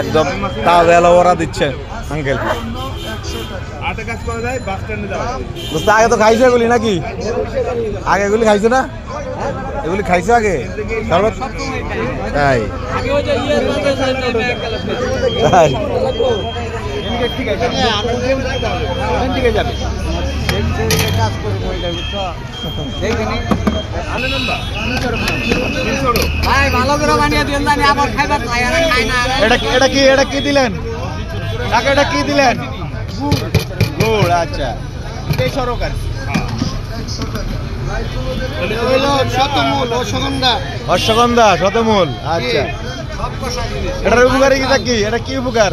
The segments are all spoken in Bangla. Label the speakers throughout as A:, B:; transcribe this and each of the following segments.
A: একদম তাজা এলোভেরা দিচ্ছে আঙ্কেল। দোস্ত আগে তো খাইছো এগুলি নাকি আগে এগুলি খাইছো না এগুলি খাইছো আগে শরবত তাই
B: আমি ওই ভাই ভালো করে বানিয়ে দিন জানি আবার খাইবার না
A: এটা কি এটা কি এটা কি দিলেন? কাকে এটা কি দিলেন? গুড় আচ্ছা। সরকার। অশ্বগন্ধা শতমূল আচ্ছা। এটার উপকারিতা কি? এটা কি উপকার?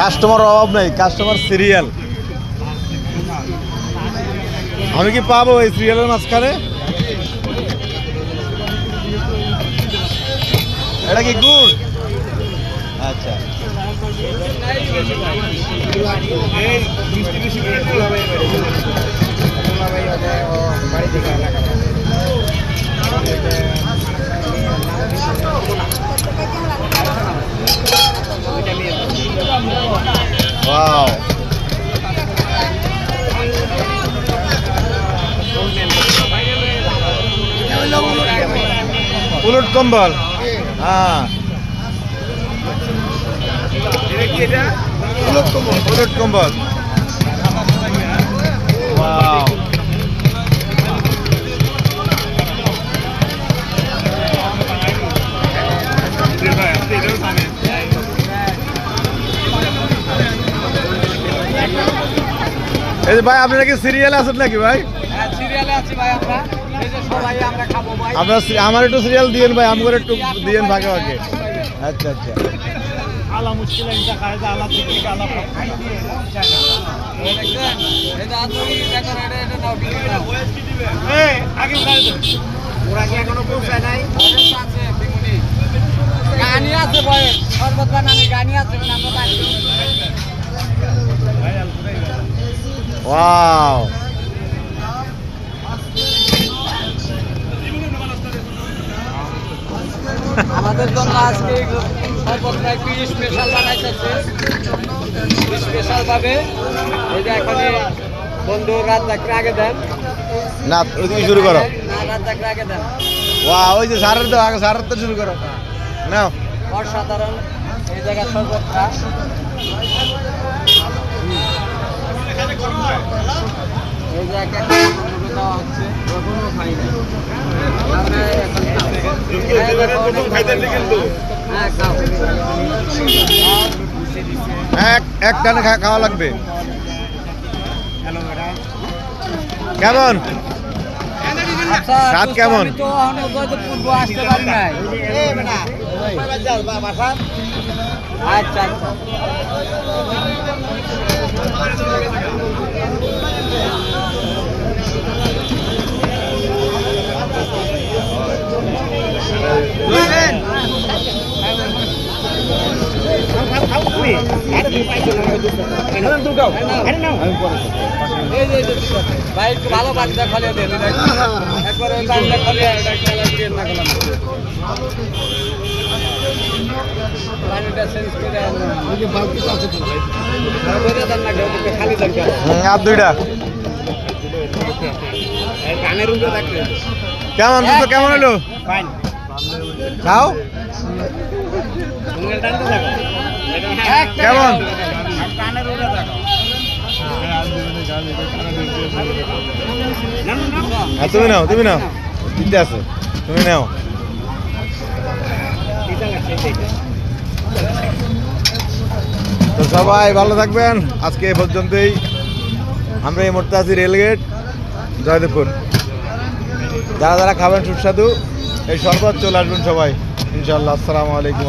A: কাস্টমার অভাব নেই, কাস্টমার সিরিয়াল আমি কি পাবো এই সিরিয়ালের মাঝখানে? এটা কি গুড়? আচ্ছা।
C: এই
A: ওয়াও উলট কম্বল। হ্যাঁ।
C: এটা কি
A: উলট কম্বল। ওয়াও এই যে ভাই আপনারা কি সিরিয়াল আছেন নাকি ভাই?
B: হ্যাঁ সিরিয়ালে আছি ভাই আমরা। এই যে সবাই আমরা খাব ভাই।
A: আপনার আমার একটু সিরিয়াল দিয়েন ভাই আমার একটু দিয়েন ভাগে ভাগে। আচ্ছা আচ্ছা।
B: দেখছেন এটা আদরি দেখো এটা এটা নাও বিক্রি নাও।
C: ওরা কি এখনও পৌঁছায় নাই?
B: আছে বিমুনি গানি আছে বয়স সর্বত বানানি গানি আছে আমরা
A: ওয়াও
B: আমাদের জন্য আজকে সর্বত্র একটু স্পেশাল বানাইতেছে। স্পেশাল ভাবে। এই যে এখানে বন্ধু রাত চাকরি আগে দেন।
A: না ওইদিকে শুরু করো।
B: না রাত চাকরি আগে দেন।
A: ওয়া ওই যে সারের দাও আগে সারের তো শুরু করো। নাও।
B: অসাধারণ। এই জায়গার সর্বত্রা। এই যে এক একটা দেওয়া হচ্ছে খাই। হ্যাঁ, হ্যাঁ খাও
A: এক এক টানে খাওয়া লাগবে। কেমন? স্বাদ কেমন?
B: পূর্ব আসতে পারি নাই। আচ্ছা আচ্ছা। ভাই একটু ভালো বাড়িটা খালিয়ে দেন একবার বাড়িটা খালিয়ে না
C: থাকলে
A: কেমন, দুটো কেমন হলো? খাও কেমন? হ্যাঁ তুমি নাও তুমি নাও। দিতে আছে, তুমি নাও। সবাই ভালো থাকবেন। আজকে এ পর্যন্তই। আমরা এই মুহূর্তে আছি রেলগেট, জয়দেবপুর। যারা যারা খাবেন সুস্বাদু, এই শরবত চলে আসবেন সবাই। ইনশাল্লাহ আসসালামু আলাইকুম।